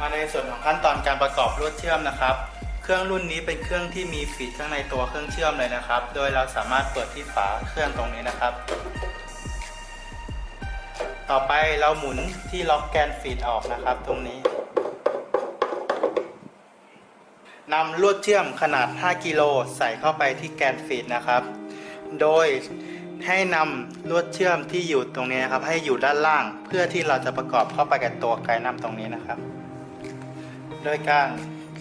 มาในส่วนของขั้นตอนการประกอบลวดเชื่อมนะครับ เครื่องรุ่นนี้เป็นเครื่องที่มีฟีดข้างในตัวเครื่องเชื่อมเลยนะครับ โดยเราสามารถเปิดที่ฝาเครื่องตรงนี้นะครับ ต่อไปเราหมุนที่ล็อกแกนฟีดออกนะครับตรงนี้นำลวดเชื่อมขนาด 5 กิโลใส่เข้าไปที่แกนฟีดนะครับ โดยให้นำลวดเชื่อมที่อยู่ตรงนี้นะครับ ให้อยู่ด้านล่างเพื่อที่เราจะประกอบเข้าไปกับตัวไกด์นำตรงนี้นะครับ โดยการ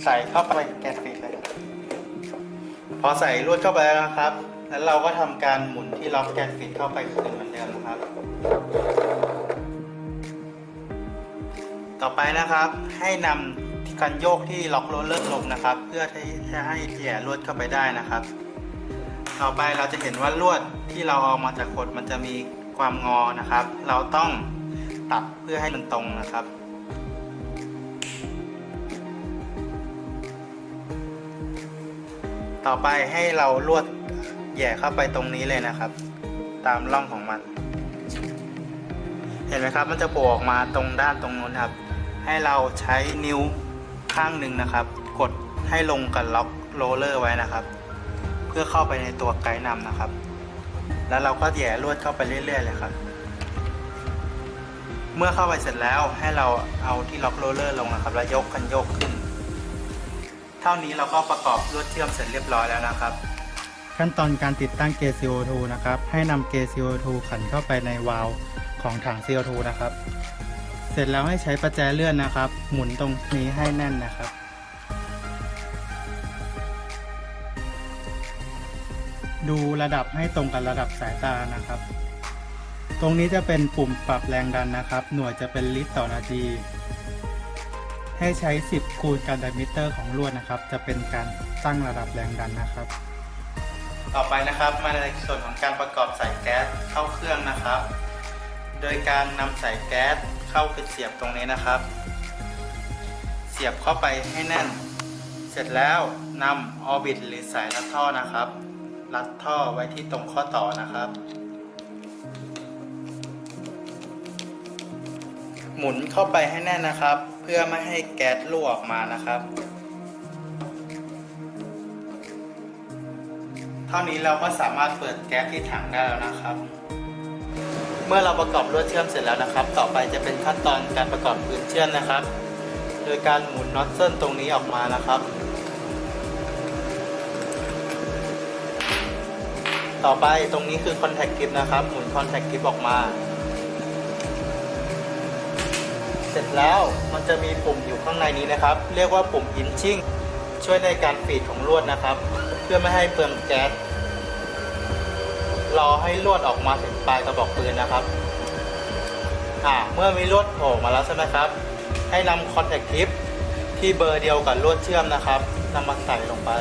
ใส่เข้าไปแกนฟีดเลยพอใส่ลวดเข้าไปแล้วนะครับ แล้วเราก็ทำการหมุนที่ล็อกแกนฟีดเข้าไปคืนเหมือนเดิมนะครับ ต่อไปนะครับให้นำการโยกที่ล็อกโรลเลอร์ลงนะครับ เพื่อที่จะให้แหย่ลวดเข้าไปได้นะครับ ต่อไปเราจะเห็นว่าลวดที่เราเอามาจากขดมันจะมีความงอนะครับ เราต้องตัดเพื่อให้มันตรงนะครับ ต่อไปให้เราลวดแย่เข้าไปตรงนี้เลยนะครับ ตามร่องของมัน เห็นไหมครับ มันจะโผล่ออกมาตรงด้านตรงนู้นครับ ให้เราใช้นิ้วข้างหนึ่งนะครับ กดให้ลงกับล็อกโรลเลอร์ไว้นะครับ เพื่อเข้าไปในตัวไกด์นำนะครับ แล้วเราก็แย่ลวดเข้าไปเรื่อยๆเลยครับ เมื่อเข้าไปเสร็จแล้วให้เราเอาที่ล็อกโรลเลอร์ลงนะครับ แล้วยกกันโยกขึ้น เท่านี้เราก็ประกอบลวดเชื่อมเสร็จเรียบร้อยแล้วนะครับ ขั้นตอนการติดตั้งเกจ CO2 นะครับ ให้นำเกจ CO2 ขันเข้าไปในวาล์วของถัง CO2 นะครับ เสร็จแล้วให้ใช้ประแจเลื่อนนะครับ หมุนตรงนี้ให้แน่นนะครับดูระดับให้ตรงกับระดับสายตานะครับ ตรงนี้จะเป็นปุ่มปรับแรงดันนะครับ หน่วยจะเป็นลิตรต่อนาที ให้ใช้ 10 คูณการดิมิเตอร์ของลวดนะครับ จะเป็นการตั้งระดับแรงดันนะครับ ต่อไปนะครับมาในส่วนของการประกอบสายแก๊สเข้าเครื่องนะครับ โดยการนำสายแก๊สเข้าไปเสียบตรงนี้นะครับ เสียบเข้าไปให้แน่น เสร็จแล้วนำออบิทหรือสายรัดท่อนะครับ รัดท่อไว้ที่ตรงข้อต่อนะครับหมุนเข้าไปให้แน่นนะครับ เพื่อไม่ให้แก๊สรั่วออกมานะครับ เท่านี้เราก็สามารถเปิดแก๊สที่ถังได้แล้วนะครับ เมื่อเราประกอบลวดเชื่อมเสร็จแล้วนะครับ ต่อไปจะเป็นขั้นตอนการประกอบปืนเชื่อมนะครับ โดยการหมุนน็อตเส้นตรงนี้ออกมานะครับต่อไปตรงนี้คือคอนแทคกริปนะครับ หมุนคอนแทคกริปออกมา สร็จแล้วมันจะมีปุ่มอยู่ข้างในนี้นะครับ เรียกว่าปุ่มอินชิ่งช่วยในการฟีดของลวดนะครับ เพื่อไม่ให้เปลืองแก๊สรอให้ลวดออกมาถึงปลายกระบอกปืนนะครับอ่าเมื่อมีลวดโผล่มาแล้วใช่ไหมครับ ให้นำคอนแทคทิปที่เบอร์เดียวกับลวดเชื่อมนะครับนำมาใส่ลงไป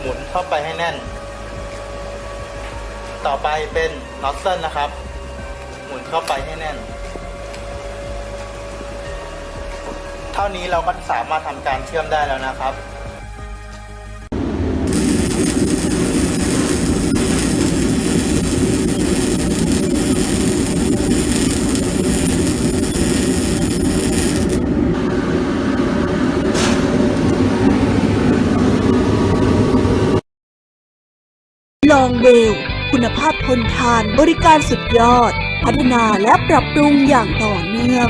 หมุนเข้าไปให้แน่น ต่อไปเป็นน็อตเส้นนะครับ หมุนเข้าไปให้แน่น เท่านี้เราก็สามารถทำการเชื่อมได้แล้วนะครับลองเวล คุณภาพทนทานบริการสุดยอด พัฒนาและปรับปรุงอย่างต่อเนื่อง